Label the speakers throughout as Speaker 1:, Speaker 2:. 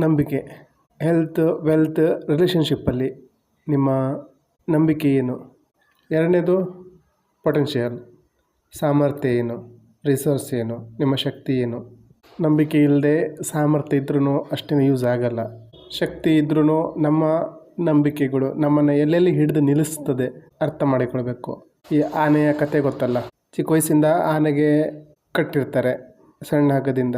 Speaker 1: ನಂಬಿಕೆ. Health wealth ರಿಲೇಷನ್ಶಿಪ್ಪಲ್ಲಿ ನಿಮ್ಮ ನಂಬಿಕೆ ಏನು? ಎರಡನೇದು ಪೊಟೆನ್ಷಿಯಲ್ ಸಾಮರ್ಥ್ಯ ಏನು? ರಿಸೋರ್ಸ್ ಏನು? ನಿಮ್ಮ ಶಕ್ತಿ ಏನು? ನಂಬಿಕೆ ಇಲ್ಲದೆ ಸಾಮರ್ಥ್ಯ ಇದ್ರೂ ಅಷ್ಟೇ ಯೂಸ್ ಆಗಲ್ಲ. ಶಕ್ತಿ ಇದ್ರೂ ನಮ್ಮ ನಂಬಿಕೆಗಳು ನಮ್ಮನ್ನು ಎಲ್ಲೆಲ್ಲಿ ಹಿಡಿದು ನಿಲ್ಲಿಸ್ತದೆ ಅರ್ಥ ಮಾಡಿಕೊಳ್ಬೇಕು. ಈ ಆನೆಯ ಕತೆ ಗೊತ್ತಲ್ಲ? ಚಿಕ್ಕ ವಯಸ್ಸಿಂದ ಆನೆಗೆ ಕಟ್ಟಿರ್ತಾರೆ ಸಣ್ಣ ಹಗ್ಗದಿಂದ.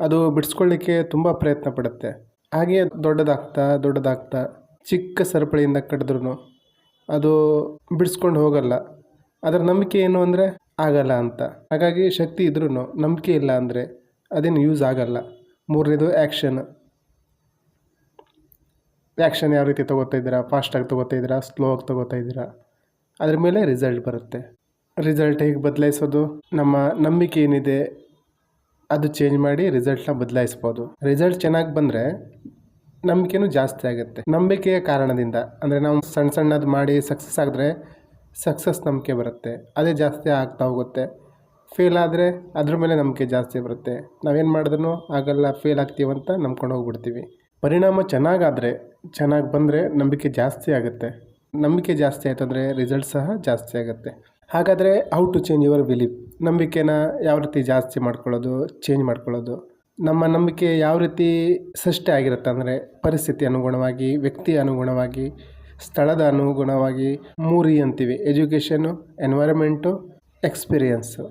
Speaker 1: ಅದು ಬಿಡಿಸ್ಕೊಳ್ಳಿಕ್ಕೆ ತುಂಬ ಪ್ರಯತ್ನ ಪಡುತ್ತೆ. ಹಾಗೆ ದೊಡ್ಡದಾಗ್ತಾ ದೊಡ್ಡದಾಗ್ತಾ ಚಿಕ್ಕ ಸರಪಳಿಯಿಂದ ಕಟ್ಟಿದ್ರು ಅದು ಬಿಡಿಸ್ಕೊಂಡು ಹೋಗಲ್ಲ. ಅದರ ನಂಬಿಕೆ ಏನು ಅಂದರೆ ಆಗಲ್ಲ ಅಂತ. ಹಾಗಾಗಿ ಶಕ್ತಿ ಇದ್ರೂ ನಂಬಿಕೆ ಇಲ್ಲ ಅಂದರೆ ಅದೇನು ಯೂಸ್ ಆಗಲ್ಲ. ಮೂರನೇದು ಆ್ಯಕ್ಷನ್ ಆ್ಯಕ್ಷನ್ ಯಾವ ರೀತಿ ತೊಗೋತಾ ಇದ್ದೀರಾ? ಫಾಸ್ಟಾಗಿ ತೊಗೋತಾ ಇದ್ದೀರಾ? ಸ್ಲೋ ಆಗಿ ತೊಗೋತಾ ಇದ್ದೀರಾ? ಅದ್ರ ಮೇಲೆ ರಿಸಲ್ಟ್ ಬರುತ್ತೆ. ರಿಸಲ್ಟ್ ಹೇಗೆ ಬದಲಾಯಿಸೋದು? ನಮ್ಮ ನಂಬಿಕೆ ಏನಿದೆ? ಅದು ಚೇಂಜ್ ಮಾಡಿ ರಿಸಲ್ಟ್ನ ಬದಲಾಯಿಸ್ಬೋದು. ರಿಸಲ್ಟ್ ಚೆನ್ನಾಗಿ ಬಂದರೆ ನಂಬಿಕೆನೂ ಜಾಸ್ತಿ ಆಗುತ್ತೆ. ನಂಬಿಕೆಯ ಕಾರಣದಿಂದ, ಅಂದರೆ ನಾವು ಸಣ್ಣ ಸಣ್ಣದು ಮಾಡಿ ಸಕ್ಸಸ್ ಆದರೆ ಸಕ್ಸಸ್ ನಂಬಿಕೆ ಬರುತ್ತೆ. ಅದೇ ಜಾಸ್ತಿ ಆಗ್ತಾ ಹೋಗುತ್ತೆ ಫೇಲ್ ಆದರೆ ಅದ್ರ ಮೇಲೆ ನಂಬಿಕೆ ಜಾಸ್ತಿ ಬರುತ್ತೆ. ನಾವೇನು ಮಾಡಿದ್ರೂ ಆಗಲ್ಲ ಫೇಲ್ ಆಗ್ತೀವಂತ ನಂಬ್ಕೊಂಡು ಹೋಗ್ಬಿಡ್ತೀವಿ. ಪರಿಣಾಮ ಚೆನ್ನಾಗಾದರೆ, ಚೆನ್ನಾಗಿ ಬಂದರೆ ನಂಬಿಕೆ ಜಾಸ್ತಿ ಆಗುತ್ತೆ. ನಂಬಿಕೆ ಜಾಸ್ತಿ ಆಯ್ತಂದರೆ ರಿಸಲ್ಟ್ ಸಹ ಜಾಸ್ತಿ ಆಗುತ್ತೆ. ಹಾಗಾದರೆ how to change your belief ನಂಬಿಕೆನ ಯಾವ ರೀತಿ ಜಾಸ್ತಿ ಮಾಡ್ಕೊಳ್ಳೋದು ಚೇಂಜ್ ಮಾಡ್ಕೊಳ್ಳೋದು? ನಮ್ಮ ನಂಬಿಕೆ ಯಾವ ರೀತಿ ಸೃಷ್ಟಿ ಆಗಿರುತ್ತೆ ಅಂದರೆ ಪರಿಸ್ಥಿತಿ ಅನುಗುಣವಾಗಿ, ವ್ಯಕ್ತಿ ಅನುಗುಣವಾಗಿ, ಸ್ಥಳದ ಅನುಗುಣವಾಗಿ ಮೂರಿ ಅಂತೀವಿ. Education ಎನ್ವೈರಮೆಂಟು experience